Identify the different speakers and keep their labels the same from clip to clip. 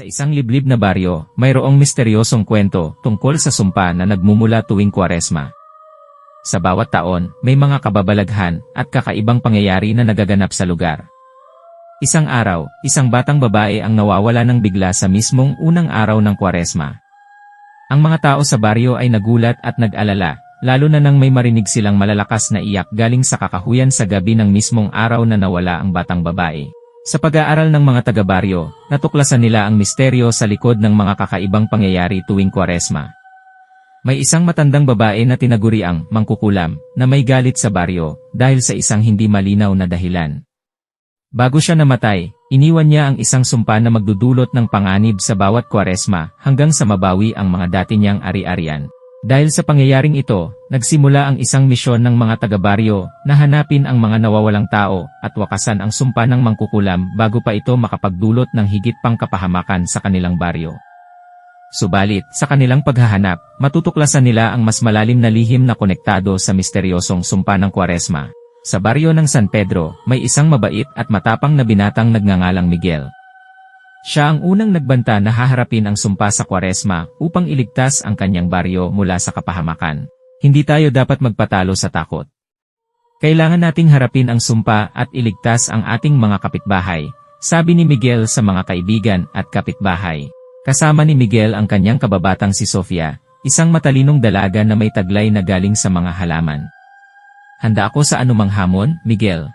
Speaker 1: Sa isang liblib na baryo, mayroong misteryosong kwento tungkol sa sumpa na nagmumula tuwing kwaresma. Sa bawat taon, may mga kababalaghan at kakaibang pangyayari na nagaganap sa lugar. Isang araw, isang batang babae ang nawawala ng bigla sa mismong unang araw ng kwaresma. Ang mga tao sa baryo ay nagulat at nag-alala, lalo na nang may marinig silang malalakas na iyak galing sa kakahuyan sa gabi ng mismong araw na nawala ang batang babae. Sa pag-aaral ng mga taga-baryo, natuklasan nila ang misteryo sa likod ng mga kakaibang pangyayari tuwing kwaresma. May isang matandang babae na tinaguriang mangkukulam na may galit sa baryo dahil sa isang hindi malinaw na dahilan. Bago siya namatay, iniwan niya ang isang sumpa na magdudulot ng panganib sa bawat kwaresma hanggang sa mabawi ang mga dati niyang ari-arian. Dahil sa pangyayaring ito, nagsimula ang isang misyon ng mga taga-baryo na hanapin ang mga nawawalang tao at wakasan ang sumpa ng mangkukulam bago pa ito makapagdulot ng higit pang kapahamakan sa kanilang baryo. Subalit, sa kanilang paghahanap, matutuklasan nila ang mas malalim na lihim na konektado sa misteryosong sumpa ng kwaresma. Sa baryo ng San Pedro, may isang mabait at matapang na binatang nagngangalang Miguel. Siya ang unang nagbanta na haharapin ang sumpa sa kwaresma upang iligtas ang kanyang baryo mula sa kapahamakan. Hindi tayo dapat magpatalo sa takot. Kailangan nating harapin ang sumpa at iligtas ang ating mga kapitbahay, sabi ni Miguel sa mga kaibigan at kapitbahay. Kasama ni Miguel ang kanyang kababatang si Sofia, isang matalinong dalaga na may taglay na galing sa mga halaman. Handa ako sa anumang hamon, Miguel.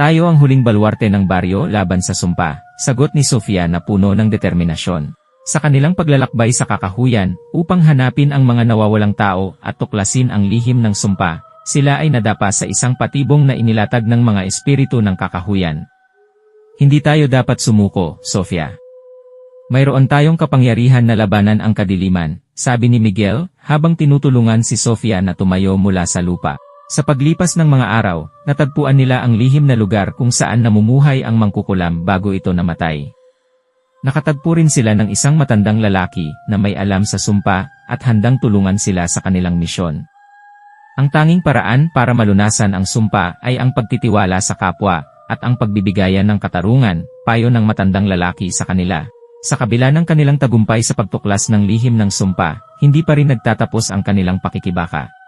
Speaker 1: Tayo ang huling balwarte ng baryo laban sa sumpa, sagot ni Sofia na puno ng determinasyon. Sa kanilang paglalakbay sa kakahuyan, upang hanapin ang mga nawawalang tao at tuklasin ang lihim ng sumpa, sila ay nadapa sa isang patibong na inilatag ng mga espiritu ng kakahuyan. Hindi tayo dapat sumuko, Sofia. Mayroon tayong kapangyarihan na labanan ang kadiliman, sabi ni Miguel, habang tinutulungan si Sofia na tumayo mula sa lupa. Sa paglipas ng mga araw, natagpuan nila ang lihim na lugar kung saan namumuhay ang mangkukulam bago ito namatay. Nakatagpo rin sila ng isang matandang lalaki na may alam sa sumpa at handang tulungan sila sa kanilang misyon. Ang tanging paraan para malunasan ang sumpa ay ang pagtitiwala sa kapwa at ang pagbibigayan ng katarungan, payo ng matandang lalaki sa kanila. Sa kabila ng kanilang tagumpay sa pagtuklas ng lihim ng sumpa, hindi pa rin nagtatapos ang kanilang pakikibaka.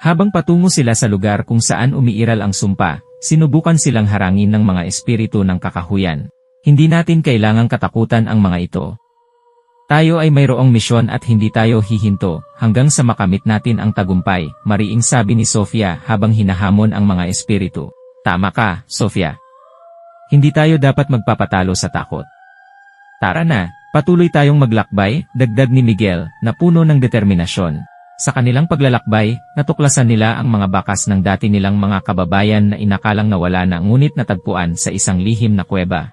Speaker 1: Habang patungo sila sa lugar kung saan umiiral ang sumpa, sinubukan silang harangin ng mga espiritu ng kakahuyan. Hindi natin kailangang katakutan ang mga ito. Tayo ay mayroong misyon at hindi tayo hihinto hanggang sa makamit natin ang tagumpay, mariing sabi ni Sofia habang hinahamon ang mga espiritu. Tama ka, Sofia. Hindi tayo dapat magpapatalo sa takot. Tara na, patuloy tayong maglakbay, dagdag ni Miguel, na puno ng determinasyon. Sa kanilang paglalakbay, natuklasan nila ang mga bakas ng dati nilang mga kababayan na inakalang nawala na ngunit natagpuan sa isang lihim na kuweba.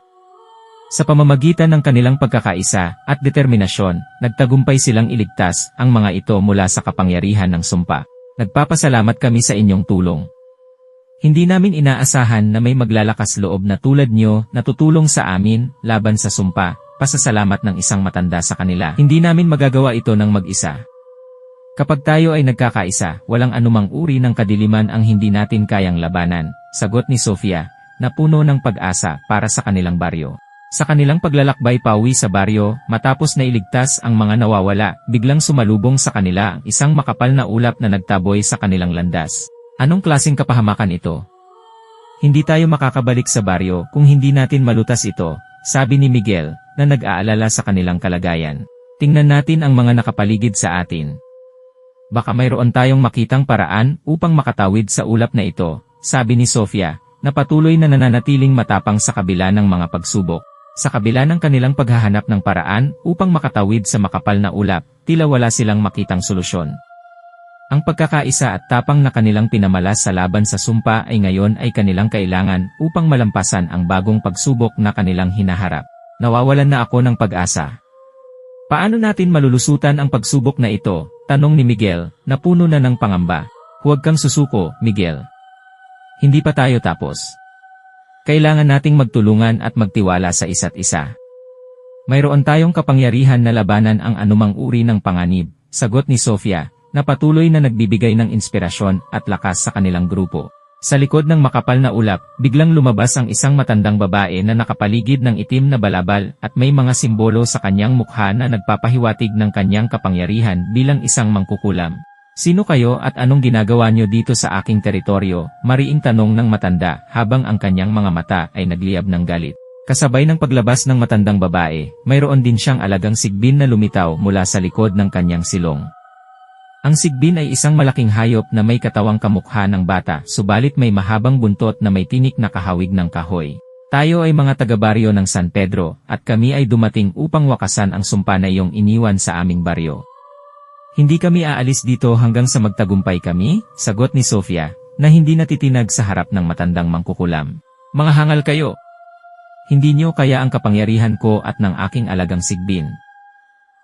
Speaker 1: Sa pamamagitan ng kanilang pagkakaisa at determinasyon, nagtagumpay silang iligtas ang mga ito mula sa kapangyarihan ng sumpa. Nagpapasalamat kami sa inyong tulong. Hindi namin inaasahan na may maglalakas loob na tulad nyo na tutulong sa amin laban sa sumpa, pasasalamat ng isang matanda sa kanila. Hindi namin magagawa ito ng mag-isa. Kapag tayo ay nagkakaisa, walang anumang uri ng kadiliman ang hindi natin kayang labanan, sagot ni Sofia, na puno ng pag-asa para sa kanilang baryo. Sa kanilang paglalakbay pauwi sa baryo, matapos na iligtas ang mga nawawala, biglang sumalubong sa kanila ang isang makapal na ulap na nagtaboy sa kanilang landas. Anong klaseng kapahamakan ito? Hindi tayo makakabalik sa baryo kung hindi natin malutas ito, sabi ni Miguel, na nag-aalala sa kanilang kalagayan. Tingnan natin ang mga nakapaligid sa atin. Baka mayroon tayong makitang paraan upang makatawid sa ulap na ito, sabi ni Sofia, na patuloy na nananatiling matapang sa kabila ng mga pagsubok. Sa kabila ng kanilang paghahanap ng paraan upang makatawid sa makapal na ulap, tila wala silang makitang solusyon. Ang pagkakaisa at tapang na kanilang pinamalas sa laban sa sumpa ay ngayon ay kanilang kailangan upang malampasan ang bagong pagsubok na kanilang hinaharap. Nawawalan na ako ng pag-asa. Paano natin malulusutan ang pagsubok na ito? Tanong ni Miguel, na puno na ng pangamba. Huwag kang susuko, Miguel. Hindi pa tayo tapos. Kailangan nating magtulungan at magtiwala sa isa't isa. Mayroon tayong kapangyarihan na labanan ang anumang uri ng panganib, sagot ni Sofia, na patuloy na nagbibigay ng inspirasyon at lakas sa kanilang grupo. Sa likod ng makapal na ulap, biglang lumabas ang isang matandang babae na nakapaligid ng itim na balabal at may mga simbolo sa kanyang mukha na nagpapahiwatig ng kanyang kapangyarihan bilang isang mangkukulam. Sino kayo at anong ginagawa nyo dito sa aking teritoryo? Mariing tanong ng matanda habang ang kanyang mga mata ay nagliyab ng galit. Kasabay ng paglabas ng matandang babae, mayroon din siyang alagang sigbin na lumitaw mula sa likod ng kanyang silong. Ang sigbin ay isang malaking hayop na may katawang kamukha ng bata, subalit may mahabang buntot na may tinik na kahawig ng kahoy. Tayo ay mga taga-baryo ng San Pedro, at kami ay dumating upang wakasan ang sumpa na iyong iniwan sa aming baryo. Hindi kami aalis dito hanggang sa magtagumpay kami, sagot ni Sofia, na hindi natitinag sa harap ng matandang mangkukulam. Mga hangal kayo! Hindi niyo kaya ang kapangyarihan ko at ng aking alagang sigbin.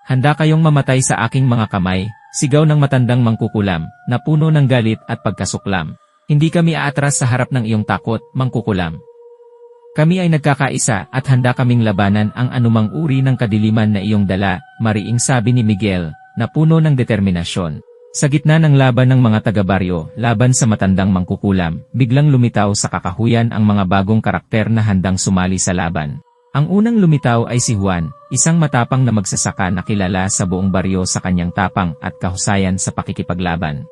Speaker 1: Handa kayong mamatay sa aking mga kamay, sigaw ng matandang mangkukulam, na puno ng galit at pagkasuklam. Hindi kami aatras sa harap ng iyong takot, mangkukulam. Kami ay nagkakaisa at handa kaming labanan ang anumang uri ng kadiliman na iyong dala, mariing sabi ni Miguel, na puno ng determinasyon. Sa gitna ng laban ng mga taga-baryo, laban sa matandang mangkukulam, biglang lumitaw sa kakahuyan ang mga bagong karakter na handang sumali sa laban. Ang unang lumitaw ay si Juan, isang matapang na magsasaka na kilala sa buong baryo sa kanyang tapang at kahusayan sa pakikipaglaban.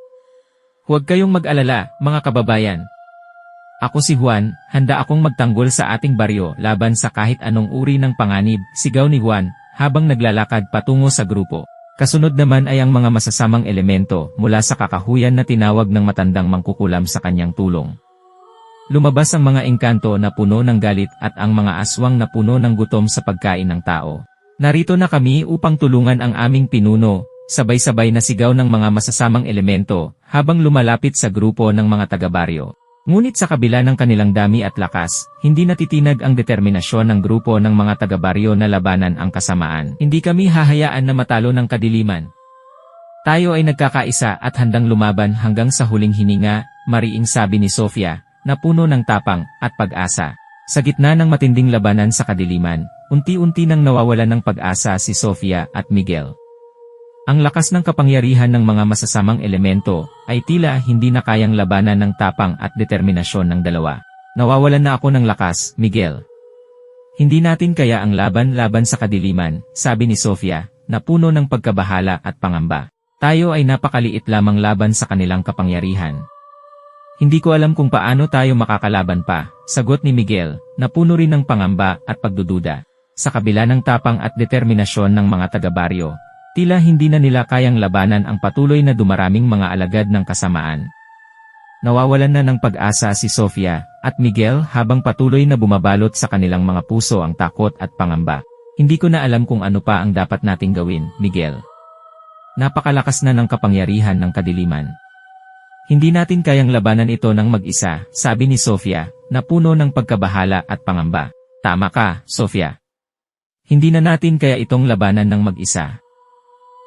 Speaker 1: Huwag kayong mag-alala, mga kababayan. Ako si Juan, handa akong magtanggol sa ating baryo laban sa kahit anong uri ng panganib, sigaw ni Juan, habang naglalakad patungo sa grupo. Kasunod naman ay ang mga masasamang elemento mula sa kakahuyan na tinawag ng matandang mangkukulam sa kanyang tulong. Lumabas ang mga engkanto na puno ng galit at ang mga aswang na puno ng gutom sa pagkain ng tao. Narito na kami upang tulungan ang aming pinuno, sabay-sabay na sigaw ng mga masasamang elemento, habang lumalapit sa grupo ng mga taga-baryo. Ngunit sa kabila ng kanilang dami at lakas, hindi natitinag ang determinasyon ng grupo ng mga taga-baryo na labanan ang kasamaan. Hindi kami hahayaan na matalo ng kadiliman. Tayo ay nagkakaisa at handang lumaban hanggang sa huling hininga, mariing sabi ni Sofia, na puno ng tapang at pag-asa. Sa gitna ng matinding labanan sa kadiliman, unti-unti nang nawawalan ng pag-asa si Sofia at Miguel. Ang lakas ng kapangyarihan ng mga masasamang elemento ay tila hindi na kayang labanan ng tapang at determinasyon ng dalawa. Nawawalan na ako ng lakas, Miguel. Hindi natin kaya ang laban-laban sa kadiliman, sabi ni Sofia, na puno ng pagkabahala at pangamba. Tayo ay napakaliit lamang laban sa kanilang kapangyarihan. Hindi ko alam kung paano tayo makakalaban pa, sagot ni Miguel, na puno rin ng pangamba at pagdududa. Sa kabila ng tapang at determinasyon ng mga taga-baryo, tila hindi na nila kayang labanan ang patuloy na dumaraming mga alagad ng kasamaan. Nawawalan na ng pag-asa si Sofia at Miguel habang patuloy na bumabalot sa kanilang mga puso ang takot at pangamba. Hindi ko na alam kung ano pa ang dapat nating gawin, Miguel. Napakalakas na ng kapangyarihan ng kadiliman. Hindi natin kayang labanan ito ng mag-isa, sabi ni Sofia, na puno ng pagkabahala at pangamba. Tama ka, Sofia. Hindi na natin kaya itong labanan ng mag-isa.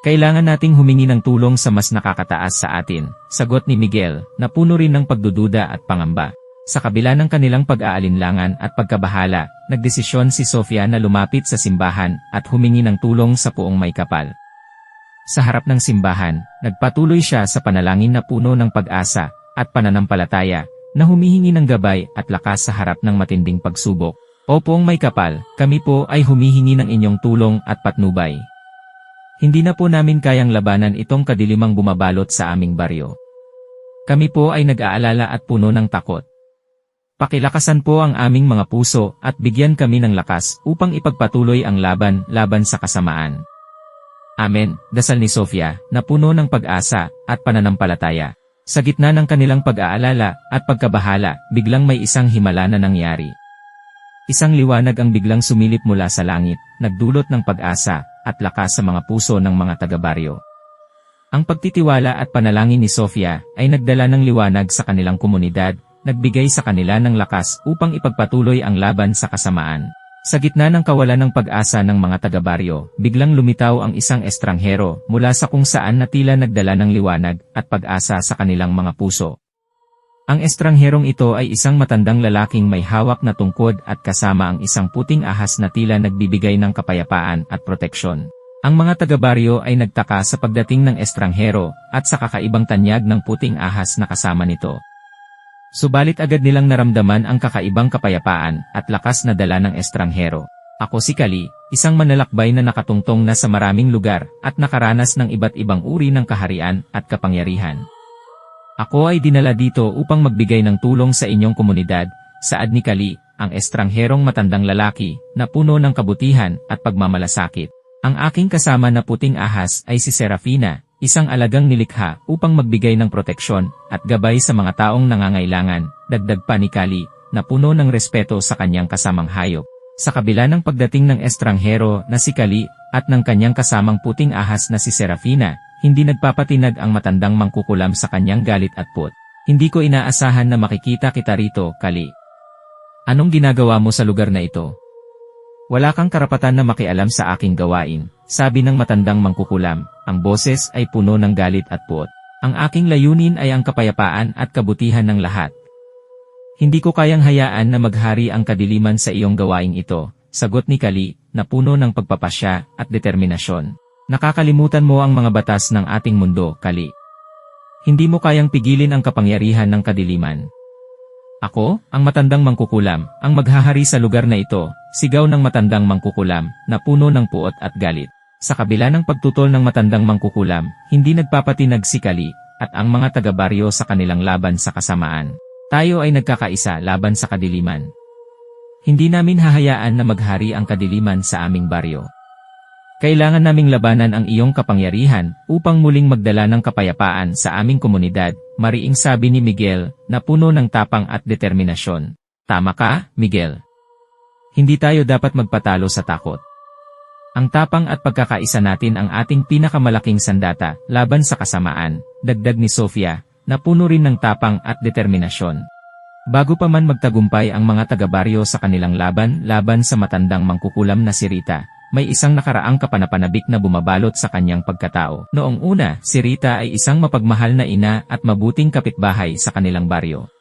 Speaker 1: Kailangan nating humingi ng tulong sa mas nakakataas sa atin, sagot ni Miguel, na puno rin ng pagdududa at pangamba. Sa kabila ng kanilang pag-aalinlangan at pagkabahala, nagdesisyon si Sofia na lumapit sa simbahan at humingi ng tulong sa puong may kapal. Sa harap ng simbahan, nagpatuloy siya sa panalangin na puno ng pag-asa at pananampalataya na humihingi ng gabay at lakas sa harap ng matinding pagsubok. Opong may kapal, kami po ay humihingi ng inyong tulong at patnubay. Hindi na po namin kayang labanan itong kadilimang bumabalot sa aming baryo. Kami po ay nag-aalala at puno ng takot. Pakilakasan po ang aming mga puso at bigyan kami ng lakas upang ipagpatuloy ang laban laban sa kasamaan. Amen, dasal ni Sofia, na puno ng pag-asa at pananampalataya. Sa gitna ng kanilang pag-aalala at pagkabahala, biglang may isang himala na nangyari. Isang liwanag ang biglang sumilip mula sa langit, nagdulot ng pag-asa at lakas sa mga puso ng mga taga-baryo. Ang pagtitiwala at panalangin ni Sofia ay nagdala ng liwanag sa kanilang komunidad, nagbigay sa kanila ng lakas upang ipagpatuloy ang laban sa kasamaan. Sa gitna ng kawalan ng pag-asa ng mga taga-baryo, biglang lumitaw ang isang estranghero mula sa kung saan na tila nagdala ng liwanag at pag-asa sa kanilang mga puso. Ang estrangherong ito ay isang matandang lalaking may hawak na tungkod at kasama ang isang puting ahas na tila nagbibigay ng kapayapaan at proteksyon. Ang mga taga-baryo ay nagtaka sa pagdating ng estranghero at sa kakaibang tanyag ng puting ahas na kasama nito. Subalit agad nilang naramdaman ang kakaibang kapayapaan at lakas na dala ng estranghero. Ako si Kali, isang manlalakbay na nakatungtong na sa maraming lugar at nakaranas ng iba't ibang uri ng kaharian at kapangyarihan. Ako ay dinala dito upang magbigay ng tulong sa inyong komunidad, saad ni Kali, ang estrangherong matandang lalaki na puno ng kabutihan at pagmamalasakit. Ang aking kasama na puting ahas ay si Serafina, isang alagang nilikha upang magbigay ng proteksyon at gabay sa mga taong nangangailangan, dagdag pa ni Kali, na puno ng respeto sa kanyang kasamang hayop. Sa kabila ng pagdating ng estranghero na si Kali at ng kanyang kasamang puting ahas na si Serafina, hindi nagpapatinag ang matandang mangkukulam sa kanyang galit at put. Hindi ko inaasahan na makikita kita rito, Kali. Anong ginagawa mo sa lugar na ito? Wala kang karapatan na makialam sa aking gawain, sabi ng matandang mangkukulam, ang boses ay puno ng galit at puot. Ang aking layunin ay ang kapayapaan at kabutihan ng lahat. Hindi ko kayang hayaan na maghari ang kadiliman sa iyong gawaing ito, sagot ni Kali, na puno ng pagpapasya at determinasyon. Nakakalimutan mo ang mga batas ng ating mundo, Kali. Hindi mo kayang pigilin ang kapangyarihan ng kadiliman. Ako, ang matandang mangkukulam, ang maghahari sa lugar na ito, sigaw ng matandang mangkukulam, na puno ng puot at galit. Sa kabila ng pagtutol ng matandang mangkukulam, hindi nagpapatinag si Kali, at ang mga taga-baryo sa kanilang laban sa kasamaan. Tayo ay nagkakaisa laban sa kadiliman. Hindi namin hahayaan na maghari ang kadiliman sa aming baryo. Kailangan naming labanan ang iyong kapangyarihan upang muling magdala ng kapayapaan sa aming komunidad, mariing sabi ni Miguel, na puno ng tapang at determinasyon. Tama ka, Miguel. Hindi tayo dapat magpatalo sa takot. Ang tapang at pagkakaisa natin ang ating pinakamalaking sandata laban sa kasamaan, dagdag ni Sofia, na puno rin ng tapang at determinasyon. Bago pa man magtagumpay ang mga taga-baryo sa kanilang laban laban sa matandang mangkukulam na si Rita, may isang nakaraang kapanapanabik na bumabalot sa kanyang pagkatao. Noong una, si Rita ay isang mapagmahal na ina at mabuting kapitbahay sa kanilang baryo.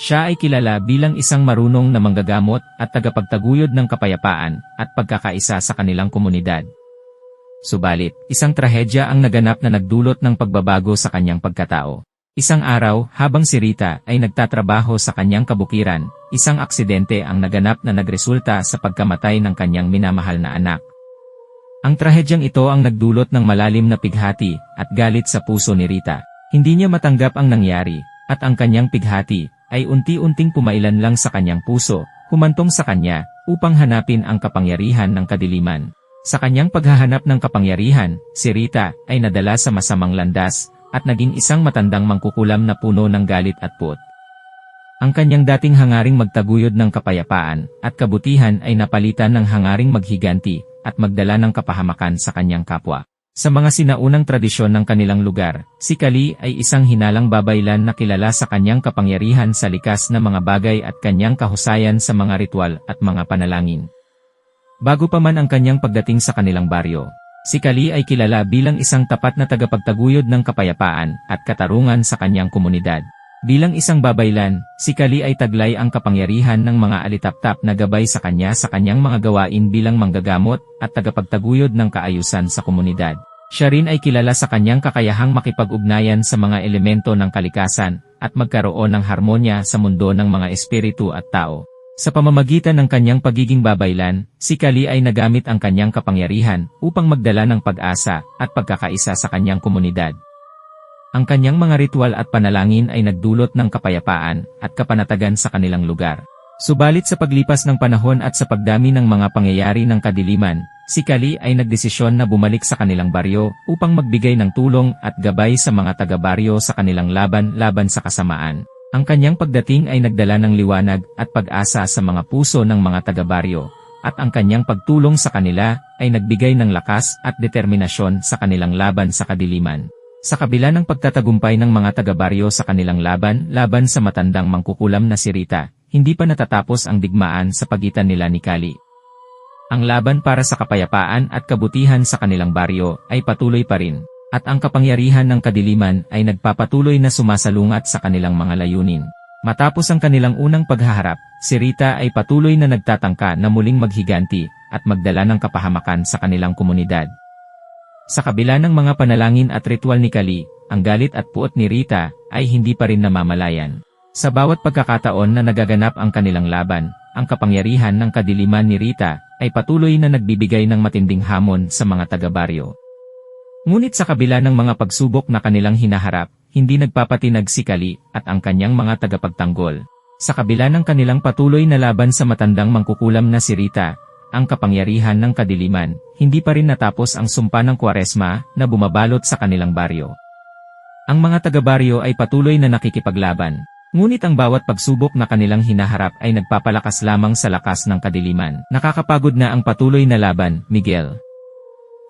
Speaker 1: Siya ay kilala bilang isang marunong na manggagamot at tagapagtaguyod ng kapayapaan at pagkakaisa sa kanilang komunidad. Subalit, isang trahedya ang naganap na nagdulot ng pagbabago sa kanyang pagkatao. Isang araw, habang si Rita ay nagtatrabaho sa kanyang kabukiran, isang aksidente ang naganap na nagresulta sa pagkamatay ng kanyang minamahal na anak. Ang trahedyang ito ang nagdulot ng malalim na pighati at galit sa puso ni Rita. Hindi niya matanggap ang nangyari, at ang kanyang pighati ay unti-unting pumailan lang sa kanyang puso, humantong sa kanya, upang hanapin ang kapangyarihan ng kadiliman. Sa kanyang paghahanap ng kapangyarihan, si Rita ay nadala sa masamang landas, at naging isang matandang mangkukulam na puno ng galit at put. Ang kanyang dating hangaring magtaguyod ng kapayapaan at kabutihan ay napalitan ng hangaring maghiganti at magdala ng kapahamakan sa kanyang kapwa. Sa mga sinaunang tradisyon ng kanilang lugar, si Kali ay isang hinalang babaylan na kilala sa kanyang kapangyarihan sa likas na mga bagay at kanyang kahusayan sa mga ritual at mga panalangin. Bago pa man ang kanyang pagdating sa kanilang baryo, Si Kali ay kilala bilang isang tapat na tagapagtaguyod ng kapayapaan at katarungan sa kanyang komunidad. Bilang isang babaylan, si Kali ay taglay ang kapangyarihan ng mga alitaptap na gabay sa kanya sa kanyang mga gawain bilang manggagamot at tagapagtaguyod ng kaayusan sa komunidad. Siya rin ay kilala sa kanyang kakayahang makipag-ugnayan sa mga elemento ng kalikasan at magkaroon ng harmonya sa mundo ng mga espiritu at tao. Sa pamamagitan ng kanyang pagiging babaylan, si Kali ay nagamit ang kanyang kapangyarihan upang magdala ng pag-asa at pagkakaisa sa kanyang komunidad. Ang kanyang mga ritual at panalangin ay nagdulot ng kapayapaan at kapanatagan sa kanilang lugar. Subalit sa paglipas ng panahon at sa pagdami ng mga pangyayari ng kadiliman, si Kali ay nagdesisyon na bumalik sa kanilang baryo upang magbigay ng tulong at gabay sa mga taga-baryo sa kanilang laban laban sa kasamaan. Ang kanyang pagdating ay nagdala ng liwanag at pag-asa sa mga puso ng mga taga-baryo, at ang kanyang pagtulong sa kanila ay nagbigay ng lakas at determinasyon sa kanilang laban sa kadiliman. Sa kabila ng pagtatagumpay ng mga taga-baryo sa kanilang laban laban sa matandang mangkukulam na si Rita, hindi pa natatapos ang digmaan sa pagitan nila ni Kali. Ang laban para sa kapayapaan at kabutihan sa kanilang baryo ay patuloy pa rin at ang kapangyarihan ng kadiliman ay nagpapatuloy na sumasalungat sa kanilang mga layunin. Matapos ang kanilang unang paghaharap, si Rita ay patuloy na nagtatangka na muling maghiganti at magdala ng kapahamakan sa kanilang komunidad. Sa kabila ng mga panalangin at ritual ni Kali, ang galit at puot ni Rita ay hindi pa rin namamalayan. Sa bawat pagkakataon na nagaganap ang kanilang laban, ang kapangyarihan ng kadiliman ni Rita ay patuloy na nagbibigay ng matinding hamon sa mga taga-baryo. Ngunit sa kabila ng mga pagsubok na kanilang hinaharap, hindi nagpapatinag si Kali at ang kanyang mga tagapagtanggol. Sa kabila ng kanilang patuloy na laban sa matandang mangkukulam na si Rita, ang kapangyarihan ng kadiliman, hindi pa rin natapos ang sumpa ng kwaresma na bumabalot sa kanilang baryo. Ang mga taga-baryo ay patuloy na nakikipaglaban, ngunit ang bawat pagsubok na kanilang hinaharap ay nagpapalakas lamang sa lakas ng kadiliman. Nakakapagod na ang patuloy na laban, Miguel.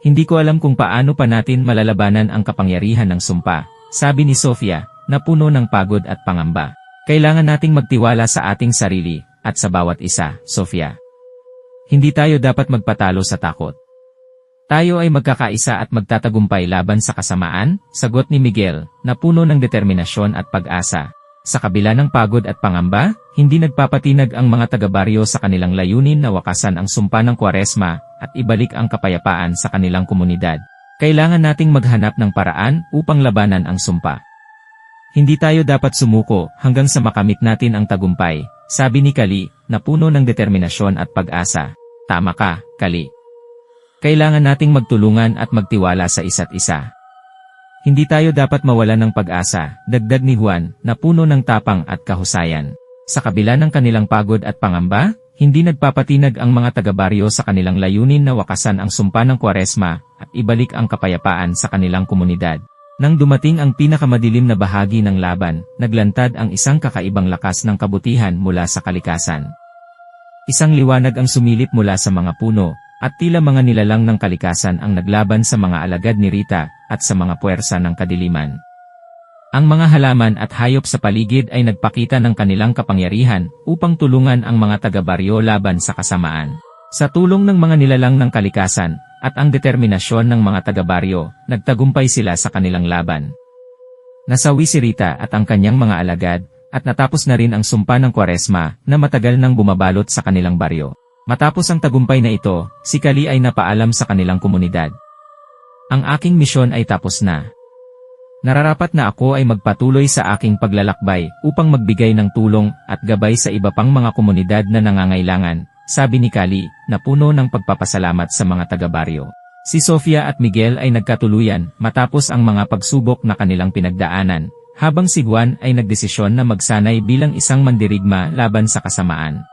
Speaker 1: Hindi ko alam kung paano pa natin malalabanan ang kapangyarihan ng sumpa, sabi ni Sofia, na puno ng pagod at pangamba. Kailangan nating magtiwala sa ating sarili, at sa bawat isa, Sofia. Hindi tayo dapat magpatalo sa takot. Tayo ay magkakaisa at magtatagumpay laban sa kasamaan, sagot ni Miguel, na puno ng determinasyon at pag-asa. Sa kabila ng pagod at pangamba, hindi nagpapatinag ang mga taga-baryo sa kanilang layunin na wakasan ang sumpa ng kwaresma at ibalik ang kapayapaan sa kanilang komunidad. Kailangan nating maghanap ng paraan upang labanan ang sumpa. Hindi tayo dapat sumuko hanggang sa makamit natin ang tagumpay, sabi ni Kali, na puno ng determinasyon at pag-asa. Tama ka, Kali. Kailangan nating magtulungan at magtiwala sa isa't isa. Hindi tayo dapat mawala ng pag-asa, dagdag ni Juan, na puno ng tapang at kahusayan. Sa kabila ng kanilang pagod at pangamba, hindi nagpapatinag ang mga taga-baryo sa kanilang layunin na wakasan ang sumpa ng kwaresma at ibalik ang kapayapaan sa kanilang komunidad. Nang dumating ang pinakamadilim na bahagi ng laban, naglantad ang isang kakaibang lakas ng kabutihan mula sa kalikasan. Isang liwanag ang sumilip mula sa mga puno, at tila mga nilalang ng kalikasan ang naglaban sa mga alagad ni Rita at sa mga puwersa ng kadiliman. Ang mga halaman at hayop sa paligid ay nagpakita ng kanilang kapangyarihan upang tulungan ang mga taga-baryo laban sa kasamaan. Sa tulong ng mga nilalang ng kalikasan at ang determinasyon ng mga taga-baryo, nagtagumpay sila sa kanilang laban. Nasawi si Rita at ang kanyang mga alagad, at natapos na rin ang sumpa ng kwaresma na matagal nang bumabalot sa kanilang baryo. Matapos ang tagumpay na ito, si Kali ay napaalam sa kanilang komunidad. Ang aking misyon ay tapos na. Nararapat na ako ay magpatuloy sa aking paglalakbay upang magbigay ng tulong at gabay sa iba pang mga komunidad na nangangailangan, sabi ni Kali, na puno ng pagpapasalamat sa mga taga-baryo. Si Sofia at Miguel ay nagkatuluyan matapos ang mga pagsubok na kanilang pinagdaanan, habang si Juan ay nagdesisyon na magsanay bilang isang mandirigma laban sa kasamaan.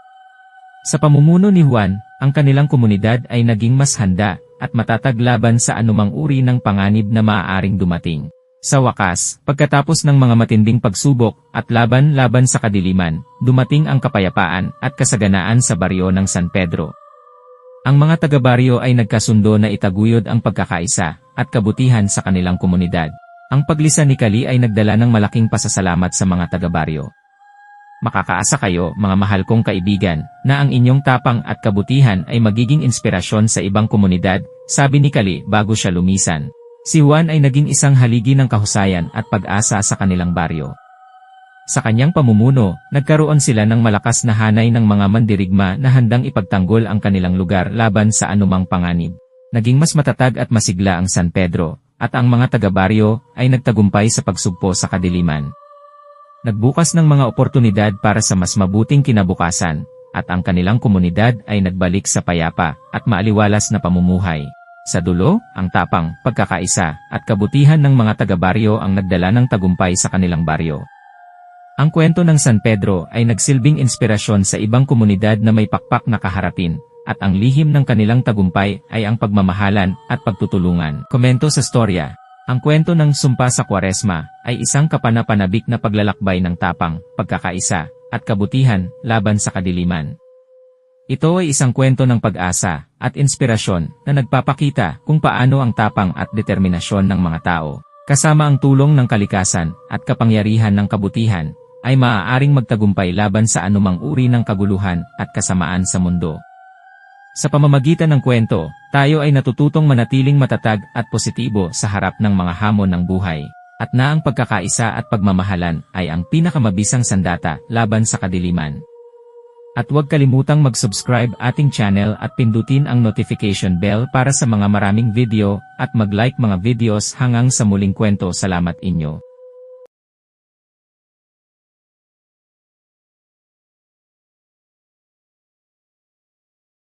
Speaker 1: Sa pamumuno ni Juan, ang kanilang komunidad ay naging mas handa at matatag laban sa anumang uri ng panganib na maaaring dumating. Sa wakas, pagkatapos ng mga matinding pagsubok at laban-laban sa kadiliman, dumating ang kapayapaan at kasaganaan sa baryo ng San Pedro. Ang mga taga-baryo ay nagkasundo na itaguyod ang pagkakaisa at kabutihan sa kanilang komunidad. Ang paglisan ni Kali ay nagdala ng malaking pasasalamat sa mga taga-baryo. Makakaasa kayo, mga mahal kong kaibigan, na ang inyong tapang at kabutihan ay magiging inspirasyon sa ibang komunidad, sabi ni Kali bago siya lumisan. Si Juan ay naging isang haligi ng kahusayan at pag-asa sa kanilang baryo. Sa kanyang pamumuno, nagkaroon sila ng malakas na hanay ng mga mandirigma na handang ipagtanggol ang kanilang lugar laban sa anumang panganib. Naging mas matatag at masigla ang San Pedro, at ang mga taga-baryo ay nagtagumpay sa pagsugpo sa kadiliman. Nagbukas ng mga oportunidad para sa mas mabuting kinabukasan, at ang kanilang komunidad ay nagbalik sa payapa at maaliwalas na pamumuhay. Sa dulo, ang tapang, pagkakaisa, at kabutihan ng mga taga-baryo ang nagdala ng tagumpay sa kanilang baryo. Ang kwento ng San Pedro ay nagsilbing inspirasyon sa ibang komunidad na may pakpak na kaharapin, at ang lihim ng kanilang tagumpay ay ang pagmamahalan at pagtutulungan. Komento sa storya. Ang kwento ng Sumpa sa Kwaresma ay isang kapanapanabik na paglalakbay ng tapang, pagkakaisa, at kabutihan laban sa kadiliman. Ito ay isang kwento ng pag-asa at inspirasyon na nagpapakita kung paano ang tapang at determinasyon ng mga tao, kasama ang tulong ng kalikasan at kapangyarihan ng kabutihan, ay maaaring magtagumpay laban sa anumang uri ng kaguluhan at kasamaan sa mundo. Sa pamamagitan ng kwento, tayo ay natututong manatiling matatag at positibo sa harap ng mga hamon ng buhay, at na ang pagkakaisa at pagmamahalan ay ang pinakamabisang sandata laban sa kadiliman. At huwag kalimutang mag-subscribe ating channel at pindutin ang notification bell para sa mga maraming video at mag-like mga videos hanggang sa muling kwento. Salamat inyo.